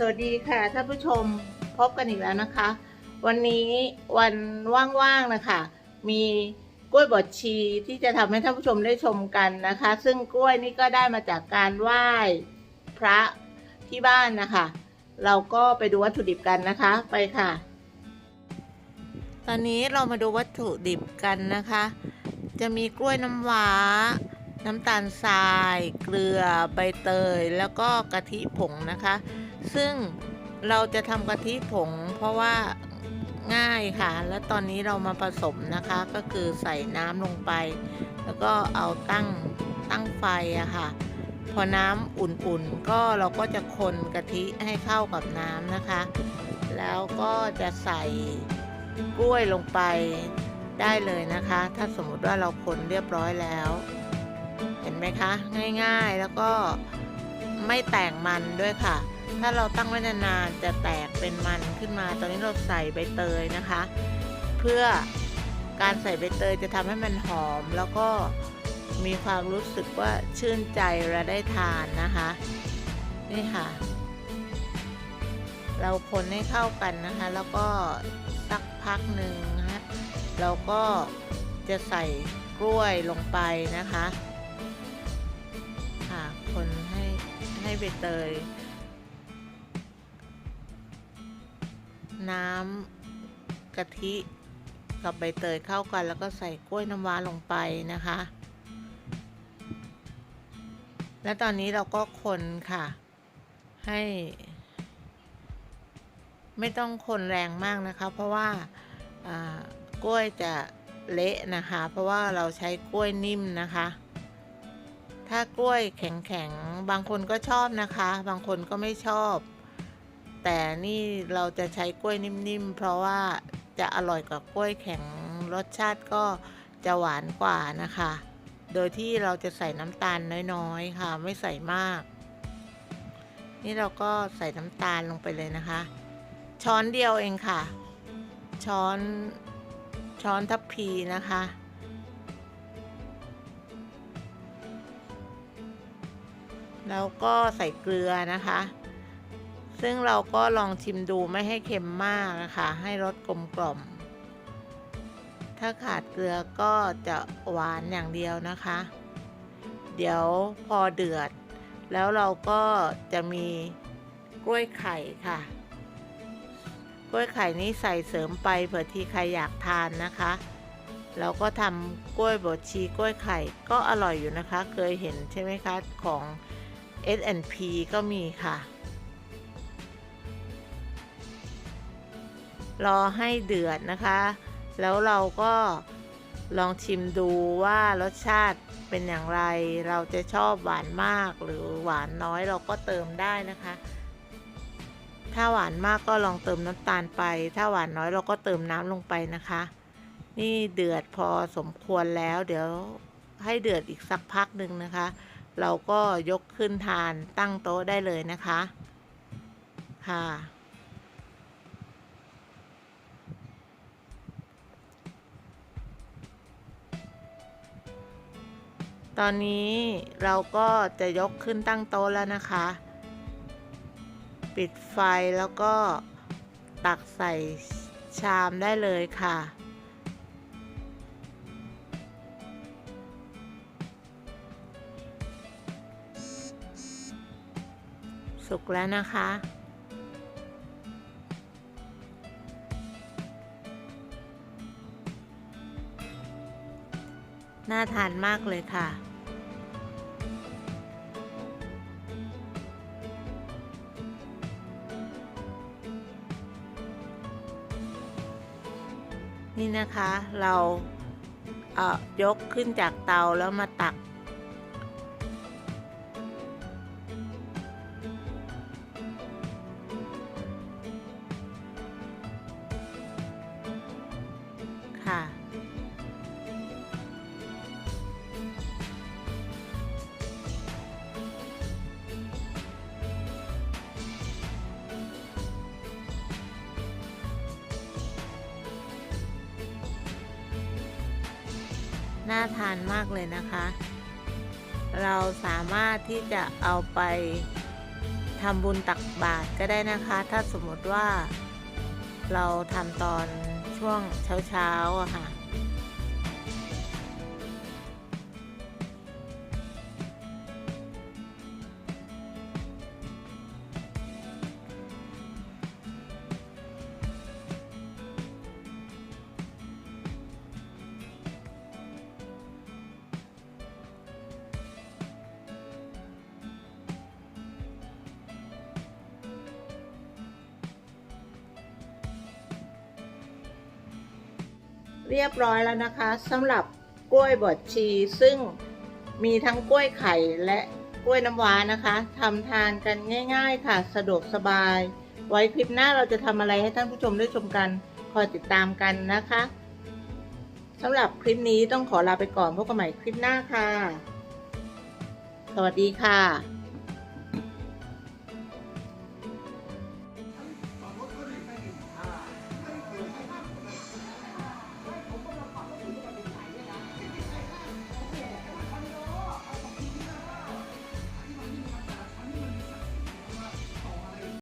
สวัสดีค่ะท่านผู้ชมพบกันอีกแล้วนะคะ วันนี้วันว่างๆนะคะมีกล้วยบดชีที่จะทำให้ท่านผู้ชมได้ชมกันนะคะ ซึ่งกล้วยนี่ก็ได้มาจากการไหว้พระที่บ้านนะคะ เราก็ไปดูวัตถุดิบกันนะคะไปค่ะ ตอนนี้เรามาดูวัตถุดิบกันนะคะ จะมีกล้วยน้ำว้าน้ำตาลทราย เกลือใบเตย แล้วก็กะทิผงนะคะ ซึ่งเราจะทำกะทิผงเพราะว่าง่ายค่ะ และตอนนี้เรามาผสมนะคะ ก็คือใส่น้ำลงไป แล้วก็เอาตั้งตั้งไฟอะค่ะ พอน้ำอุ่นๆ ก็เราก็จะคนกะทิให้เข้ากับน้ำนะคะ แล้วก็จะใส่กล้วยลงไปได้เลยนะคะ ถ้าสมมติว่าเราคนเรียบร้อยแล้ว เห็นไหมคะ ง่ายๆ แล้วก็ไม่แตกมันด้วยค่ะ ถ้าเราตั้งไว้นานๆจะแตกเป็นมันขึ้นมา ตอนนี้เราใส่ใบเตยนะคะ เพื่อการใส่ใบเตยจะทำให้มันหอม แล้วก็มีความรู้สึกว่าชื่นใจเวลาได้ทานนะคะ นี่ค่ะ เราคนให้เข้ากันนะคะ แล้วก็สักพักหนึ่งนะคะเราก็จะใส่กล้วยลงไปนะคะ ค่ะ คนให้ให้ใบเตย น้ำกะทิกับใบเตยเข้ากัน แล้วก็ใส่กล้วยน้ำว้าลงไปนะคะ และตอนนี้เราก็คนค่ะ ให้ ไม่ต้องคนแรงมากนะคะ เพราะว่าอ่ากล้วยจะเละนะคะ เพราะว่าเราใช้กล้วยนิ่มนะคะ ถ้ากล้วยแข็งๆ บางคนก็ชอบนะคะ บางคนก็ไม่ชอบ แต่นี่เราจะใช้กล้วยนิ่มๆ เพราะว่าจะอร่อยกว่ากล้วยแข็งรสชาติก็จะหวานกว่านะคะ โดยที่เราจะใส่น้ำตาลน้อยๆ ค่ะ ไม่ใส่มาก นี่เราก็ใส่น้ำตาลลงไปเลยนะคะ ช้อนเดียวเองค่ะ ช้อนช้อนทัพพีนะคะแล้วก็ใส่เกลือนะคะ ซึ่งเราก็ลองชิมดูไม่ให้เค็มมากนะคะ ให้รสกลมกล่อม ถ้าขาดเกลือก็จะหวานอย่างเดียวนะคะ เดี๋ยวพอเดือด แล้วเราก็จะมีกล้วยไข่ค่ะ กล้วยไข่นี้ใส่เสริมไปเผื่อที่ใครอยากทานนะคะเราก็ทำกล้วยบดชีกล้วยไข่ก็อร่อยอยู่นะคะ เคยเห็นใช่ไหมคะ ของ S&P ก็มีค่ะ รอให้เดือดนะคะ แล้วเราก็ลองชิมดูว่ารสชาติเป็นอย่างไร เราจะชอบหวานมากหรือหวานน้อยเราก็เติมได้นะคะ ถ้าหวานมากก็ลองเติมน้ำตาลไป ถ้าหวานน้อยเราก็เติมน้ำลงไปนะคะ นี่เดือดพอสมควรแล้ว เดี๋ยวให้เดือดอีกสักพักหนึ่งนะคะ เราก็ยกขึ้นทานตั้งโต๊ะได้เลยนะคะ ค่ะ ตอนนี้เราก็จะยกขึ้นตั้งโต๊ะแล้วนะคะ ปิดไฟแล้วก็ตักใส่ชามได้เลยค่ะ สุกแล้วนะคะ น่าทานมากเลยค่ะ นี่นะคะเราเอ่อยกขึ้นจากเตาแล้วมาตัก ค่ะ น่าทานมากเลยนะคะ เราสามารถที่จะเอาไปทำบุญตักบาตรก็ได้นะคะ ถ้าสมมติว่าเราทำตอนช่วงเช้าๆอะค่ะ เรียบร้อยแล้วนะคะสำหรับกล้วยบดชีซึ่งมีทั้งกล้วยไข่และกล้วยน้ำว้านะคะทำทานกันง่าย ๆ ค่ะ สะดวกสบาย ไว้คลิปหน้าเราจะทำอะไรให้ท่านผู้ชมได้ชมกัน คอยติดตามกันนะคะสำหรับคลิปนี้ต้องขอลาไปก่อนพบกันใหม่คลิปหน้าค่ะ สวัสดีค่ะ